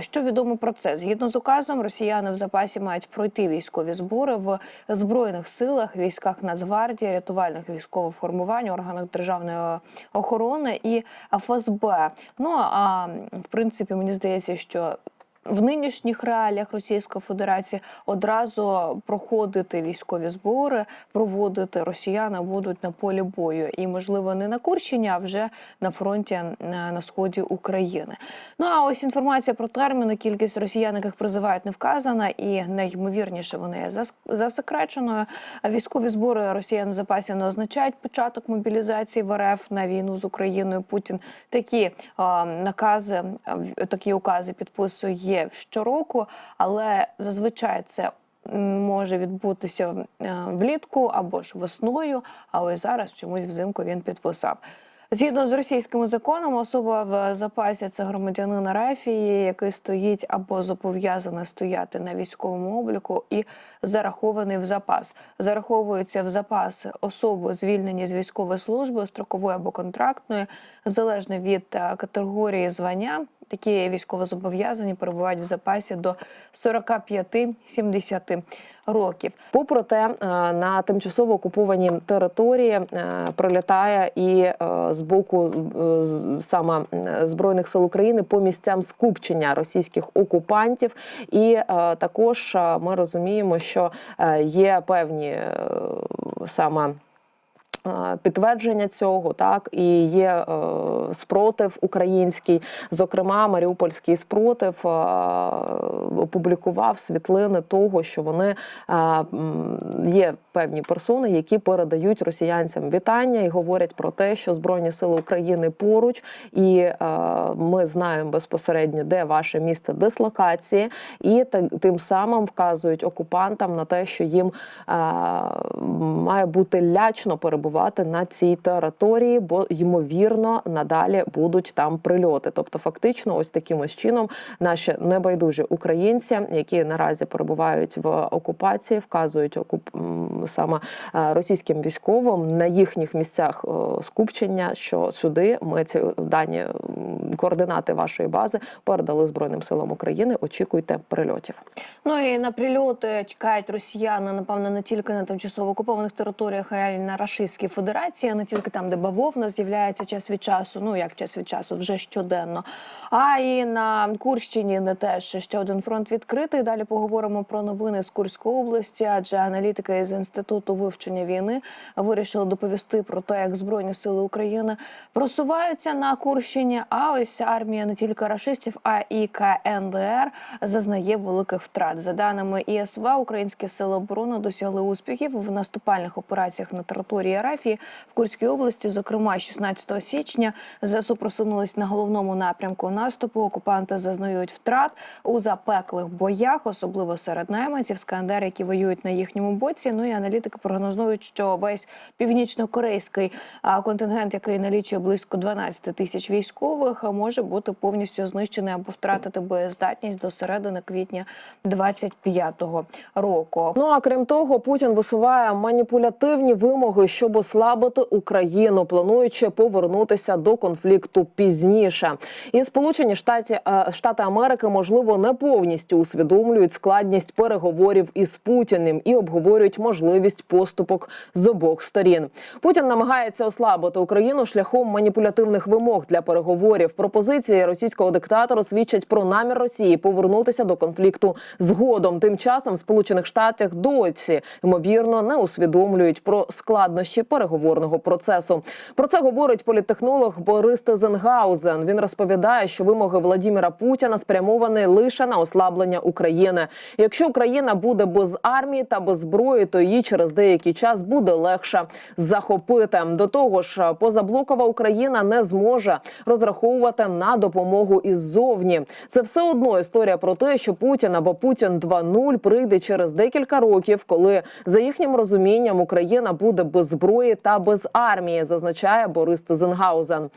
Що відомо про це? Згідно з указом, росіяни в запасі мають пройти військові збори в збройних силах, військах Нацгвардії, рятувальних військових формувань, органах державної охорони і ФСБ. Ну а в принципі, мені здається, що в нинішніх реаліях Російської Федерації одразу проходити військові збори, проводити росіяни будуть на полі бою, і можливо не на Курщині, а вже на фронті на сході України. Ну а ось інформація про терміни, кількість росіян, яких призивають, не вказана, і найймовірніше вони є засекреченою. Військові збори росіян в запасі не означають початок мобілізації в РФ на війну з Україною. Путін такі е, накази, такі укази підписує щороку, але зазвичай це може відбутися е, влітку або ж весною. А ось зараз чомусь взимку він підписав. Згідно з російськими законами, особа в запасі це громадянин Арафії, який стоїть або зобов'язаний стояти на військовому обліку і зарахований в запас. Зараховуються в запас особи, звільнені з військової служби, строкової або контрактної, залежно від е, категорії звання. Такі військовозобов'язані перебувають в запасі до 45-70 років. Попри те, е, на тимчасово окупованій території е, пролітає і е, з боку саме збройних сил України по місцям скупчення російських окупантів. І також ми розуміємо, що є певні саме. Е, Підтвердження цього так і є е, спротив український. Зокрема, Маріупольський спротив е, опублікував світлини того, що вони є певні персони, які передають росіянцям вітання і говорять про те, що Збройні сили України поруч, і ми знаємо безпосередньо, де ваше місце дислокації, і тим самим вказують окупантам на те, що їм має бути лячно перебувати на цій території, бо ймовірно надалі будуть там прильоти. Тобто, фактично, ось таким ось чином наші небайдужі українці, які наразі перебувають в окупації, вказують окуп саме е, російським військовим на їхніх місцях е, скупчення, що сюди ми ці дані координати вашої бази передали Збройним силам України. Очікуйте прильотів. Ну і на прильоти чекають росіяни, напевно, не тільки на тимчасово окупованих територіях, а й на Рашистській Федерації, а не тільки там, де бавовна з'являється час від часу. Ну як час від часу, вже щоденно. А і на Курщині не теж ще один фронт відкритий. Далі поговоримо про новини з Курської області, адже аналітики з інституту вивчення війни вирішили доповісти про те, як збройні сили України просуваються на Курщині. А ось армія не тільки рашистів, а і КНДР зазнає великих втрат. За даними ІСВ, українські сили оборони досягли успіхів в наступальних операціях на території Арафії в Курській області. Зокрема, 16 січня ЗСУ просунулись на головному напрямку наступу. Окупанти зазнають втрат у запеклих боях, особливо серед найманців з КНДР, які воюють на їхньому боці. Ну і аналітики прогнозують, що весь північно-корейський контингент, який налічує близько 12 тисяч військових, може бути повністю знищений або втратити боєздатність до середини квітня 25-го року. Ну а крім того, Путін висуває маніпулятивні вимоги, щоб ослабити Україну, плануючи повернутися до конфлікту пізніше. І Сполучені Штати, е, Штати Америки можливо не повністю усвідомлюють складність переговорів із Путіним і обговорюють можливість поступок з обох сторін. Путін намагається ослабити Україну шляхом маніпулятивних вимог для переговорів. Пропозиції російського диктатора свідчать про намір Росії повернутися до конфлікту згодом. Тим часом в Сполучених Штатах досі ймовірно не усвідомлюють про складнощі переговорного процесу. Про це говорить політтехнолог Борис Тезенгаузен. Він розповідає, що вимоги Владіміра Путіна спрямовані лише на ослаблення України. Якщо Україна буде без армії та без зброї, то її через деякий час буде легше захопити. До того ж, позаблокова Україна не зможе розраховувати на допомогу іззовні. Це все одно історія про те, що Путін або Путін 2.0 прийде через декілька років, коли за їхнім розумінням Україна буде без зброї. Зброї та без армії, зазначає Борис Тизенгаузен.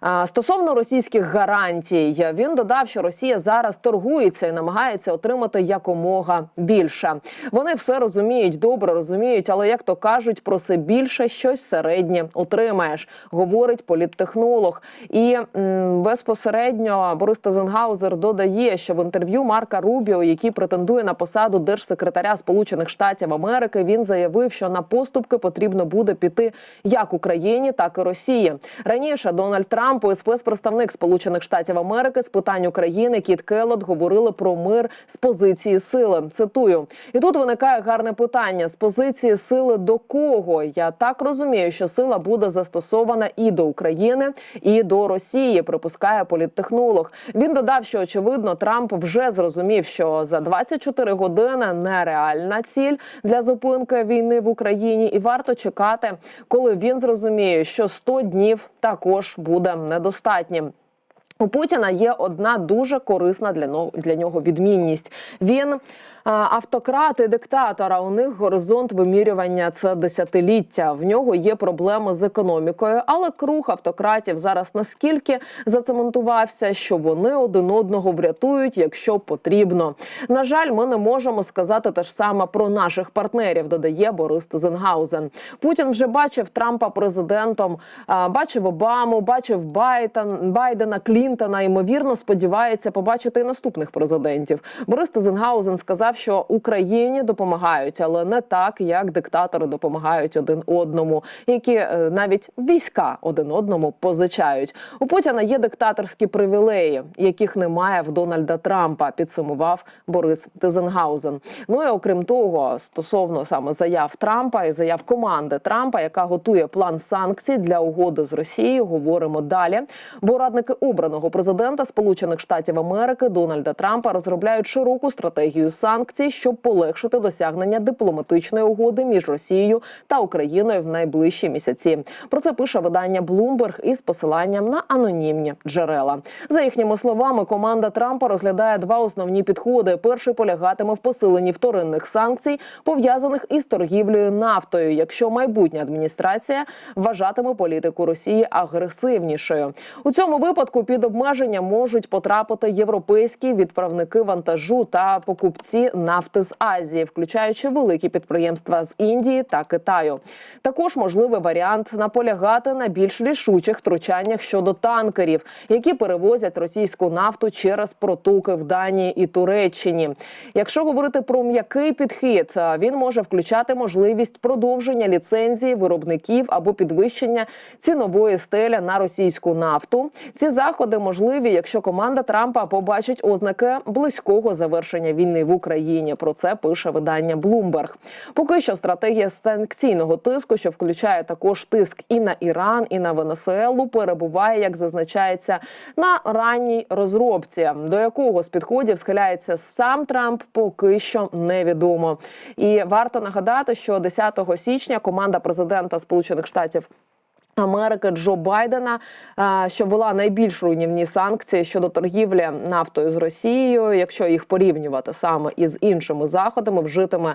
А, Стосовно російських гарантій, він додав, що Росія зараз торгується і намагається отримати якомога більше. Вони все розуміють, добре розуміють, але як то кажуть, проси більше, щось середнє отримаєш, говорить політтехнолог. І м, безпосередньо Борис Тазенгаузер додає, що в інтерв'ю Марка Рубіо, який претендує на посаду держсекретаря Сполучених Штатів Америки, він заявив, що на поступки потрібно буде піти як Україні, так і Росії. Раніше Дональд Трамп і спецпредставник Сполучених Штатів Америки з питань України Кіт Келлот говорили про мир з позиції сили. Цитую, і тут виникає гарне питання: з позиції сили до кого? Я так розумію, що сила буде застосована і до України, і до Росії. Припускає політтехнолог. Він додав, що очевидно Трамп вже зрозумів, що за 24 години нереальна ціль для зупинки війни в Україні, і варто чекати, коли він зрозуміє, що 100 днів також буде недостатнім. У Путіна є одна дуже корисна для для нього відмінність. Він автократ і диктатор, а У них горизонт вимірювання це десятиліття. В нього є проблеми з економікою, але круг автократів зараз наскільки зацементувався, що вони один одного врятують, якщо потрібно. На жаль, ми не можемо сказати те ж саме про наших партнерів. Додає Борис Тизенгаузен. Путін вже бачив Трампа президентом, бачив Обаму, бачив Байден, Байдена, Клінтона. Ймовірно, сподівається побачити і наступних президентів. Борис Тизенгаузен сказав, що Україні допомагають, але не так, як диктатори допомагають один одному, які е, навіть війська один одному позичають. У Путіна є диктаторські привілеї, яких немає в Дональда Трампа. Підсумував Борис Тизенгаузен. Ну і окрім того, стосовно саме заяв Трампа і заяв команди Трампа, яка готує план санкцій для угоди з Росією, говоримо далі. Бо радники обраного президента Сполучених Штатів Америки Дональда Трампа розробляють широку стратегію санкцій, щоб полегшити досягнення дипломатичної угоди між Росією та Україною в найближчі місяці. Про це пише видання Bloomberg із посиланням на анонімні джерела. За їхніми словами, команда Трампа розглядає два основні підходи. Перший полягатиме в посиленні вторинних санкцій, пов'язаних із торгівлею нафтою, якщо майбутня адміністрація вважатиме політику Росії агресивнішою. У цьому випадку під обмеження можуть потрапити європейські відправники вантажу та покупці нафти з Азії, включаючи великі підприємства з Індії та Китаю. Також можливий варіант наполягати на більш рішучих втручаннях щодо танкерів, які перевозять російську нафту через протоки в Данії і Туреччині. Якщо говорити про м'який підхід, він може включати можливість продовження ліцензії виробників або підвищення цінової стеля на російську нафту. Ці заходи можливі, якщо команда Трампа побачить ознаки близького завершення війни в Україні. Про це пише видання Bloomberg. Поки що стратегія санкційного тиску, що включає також тиск і на Іран, і на Венесуелу, перебуває, як зазначається, на ранній розробці, до якого з підходів схиляється сам Трамп, поки що невідомо. І варто нагадати, що 10 січня команда президента Сполучених Штатів. Америки Джо Байдена, е, що вела найбільш руйнівні санкції щодо торгівлі нафтою з Росією, якщо їх порівнювати саме із іншими заходами, вжитими е,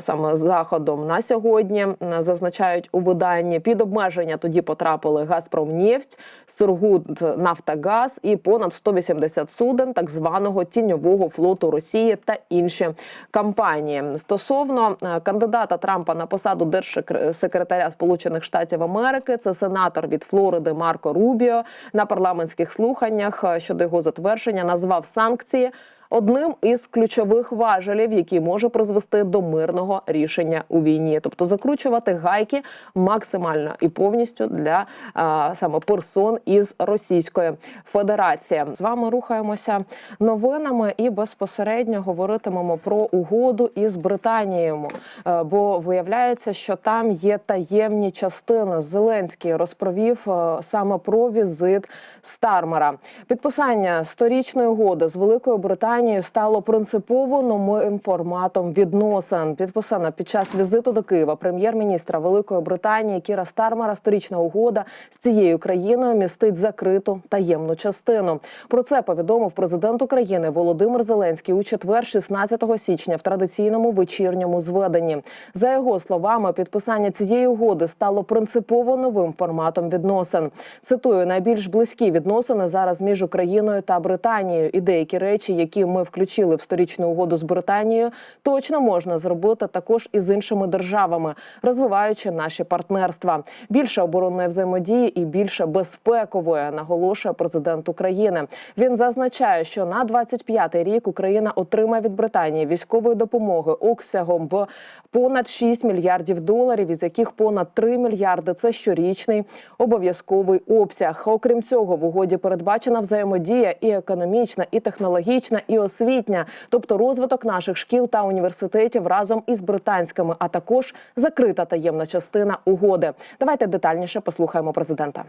саме заходом на сьогодні, зазначають у виданні. Під обмеження тоді потрапили Газпромнефть, Сургут Нафтогаз і понад 180 суден так званого тіньового флоту Росії та інші компанії. Стосовно е, кандидата Трампа на посаду держсекретаря Сполучених Штатів Америки, це сенатор від Флориди Марко Рубіо на парламентських слуханнях е, щодо його затвердження назвав санкції. Одним із ключових важелів, який може призвести до мирного рішення у війні, тобто закручувати гайки максимально і повністю для а, саме персон із Російської Федерації. З вами рухаємося новинами і безпосередньо говоритимемо про угоду із Британією. Е, Бо виявляється, що там є таємні частини. Зеленський розповів е, саме про візит Стармера. Підписання сторічної угоди з Великою Британією Британією стало принципово новим форматом відносин. Підписана під час візиту до Києва прем'єр-міністра Великої Британії Кіра Стармера сторічна угода з цією країною містить закриту таємну частину. Про це повідомив президент України Володимир Зеленський у четвер, 16 січня, в традиційному вечірньому зведенні. За його словами, підписання цієї угоди стало принципово новим форматом відносин. Цитую, найбільш близькі відносини зараз між Україною та Британією. І деякі речі, які ми включили в сторічну угоду з Британією, точно можна зробити також і з іншими державами, розвиваючи наші партнерства. Більше оборонної взаємодії і більше безпекової, наголошує президент України. Він зазначає, що на 25-й рік Україна отримає від Британії військової допомоги обсягом в понад 6 мільярдів доларів, із яких понад 3 мільярди це щорічний обов'язковий обсяг. Окрім цього, в угоді передбачена взаємодія і економічна, і технологічна, і освітня, тобто розвиток наших шкіл та університетів разом із британськими, а також закрита таємна частина угоди. Давайте детальніше послухаємо президента.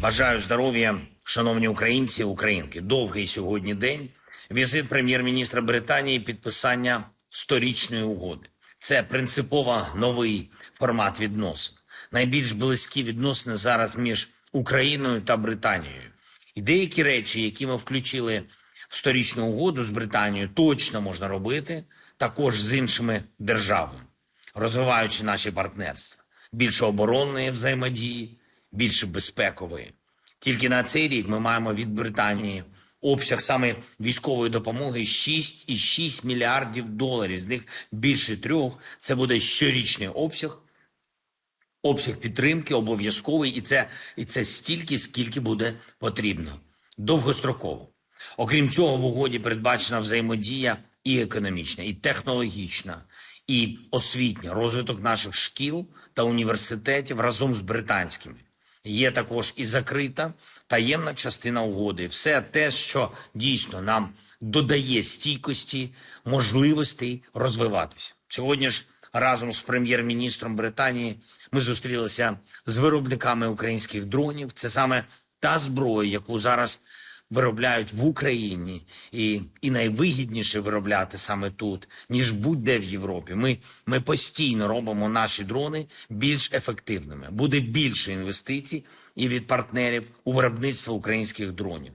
Бажаю здоров'я, шановні українці, українки. Довгий сьогодні день. Візит прем'єр-міністра Британії, підписання сторічної угоди. Це принципово новий формат відносин. Найбільш близькі відносини зараз між Україною та Британією. І деякі речі, які ми включили в сторічну угоду з Британією, точно можна робити також з іншими державами, розвиваючи наші партнерства, більше оборонної взаємодії, більше безпекової. Тільки на цей рік ми маємо від Британії обсяг саме військової допомоги 6,6 мільярдів доларів. З них більше трьох. Це буде щорічний обсяг. Обсяг підтримки обов'язковий, і це, і це стільки, скільки буде потрібно. Довгостроково. Окрім цього, в угоді передбачена взаємодія і економічна, і технологічна, і освітня, розвиток наших шкіл та університетів разом з британськими. Є також і закрита таємна частина угоди. Все те, що дійсно нам додає стійкості, можливостей розвиватися. Сьогодні ж разом з прем'єр-міністром Британії ми зустрілися з виробниками українських дронів. Це саме та зброя, яку зараз виробляють в Україні, і, і найвигідніше виробляти саме тут, ніж будь-де в Європі. Ми, ми постійно робимо наші дрони більш ефективними. Буде більше інвестицій і від партнерів у виробництво українських дронів.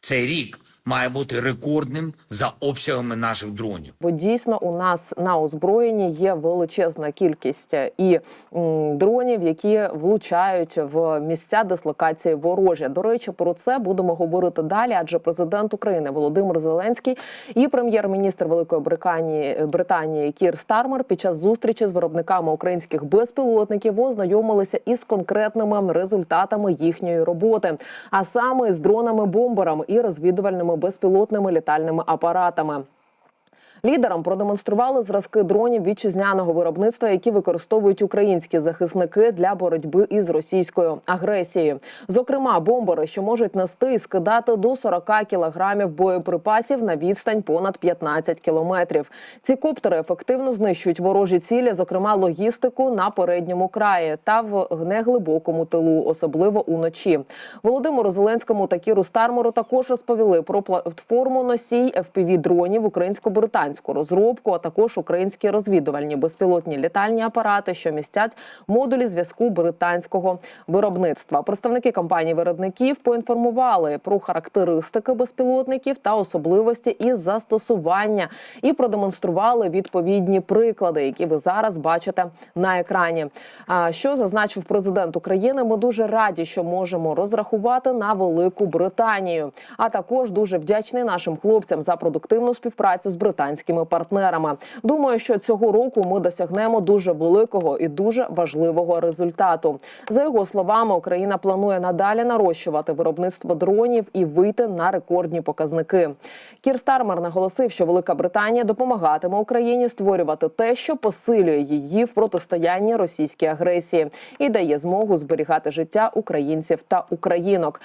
Цей рік має бути рекордним за обсягами наших дронів. Бо дійсно у нас на озброєнні є величезна кількість і м, дронів, які влучають в місця дислокації ворожі. До речі, про це будемо говорити далі. Адже президент України Володимир Зеленський і прем'єр-міністр Великої Британії Британії Кір Стармер під час зустрічі з виробниками українських безпілотників ознайомилися із конкретними результатами їхньої роботи, а саме з дронами-бомберами і розвідувальними безпілотними літальними апаратами. Лідерам продемонстрували зразки дронів вітчизняного виробництва, які використовують українські захисники для боротьби із російською агресією. Зокрема, бомбери, що можуть нести і скидати до 40 кілограмів боєприпасів на відстань понад 15 кілометрів. Ці коптери ефективно знищують ворожі цілі, зокрема логістику на передньому краї та в неглибокому тилу, особливо уночі. Володимиру Зеленському та Кіру Стармеру також розповіли про платформу носій fpv дронів українсько-британську розробку, а також українські розвідувальні безпілотні літальні апарати, що містять модулі зв'язку британського виробництва. Представники компанії виробників поінформували про характеристики безпілотників та особливості і застосування, і продемонстрували відповідні приклади, які ви зараз бачите на екрані. А що зазначив президент України? Ми дуже раді, що можемо розрахувати на Велику Британію. А також дуже вдячний нашим хлопцям за продуктивну співпрацю з британськими партнерами. Думаю, що цього року ми досягнемо дуже великого і дуже важливого результату. За його словами, Україна планує надалі нарощувати виробництво дронів і вийти на рекордні показники. Кір Стармер наголосив, що Велика Британія допомагатиме Україні створювати те, що посилює її в протистоянні російській агресії і дає змогу зберігати життя українців та українок.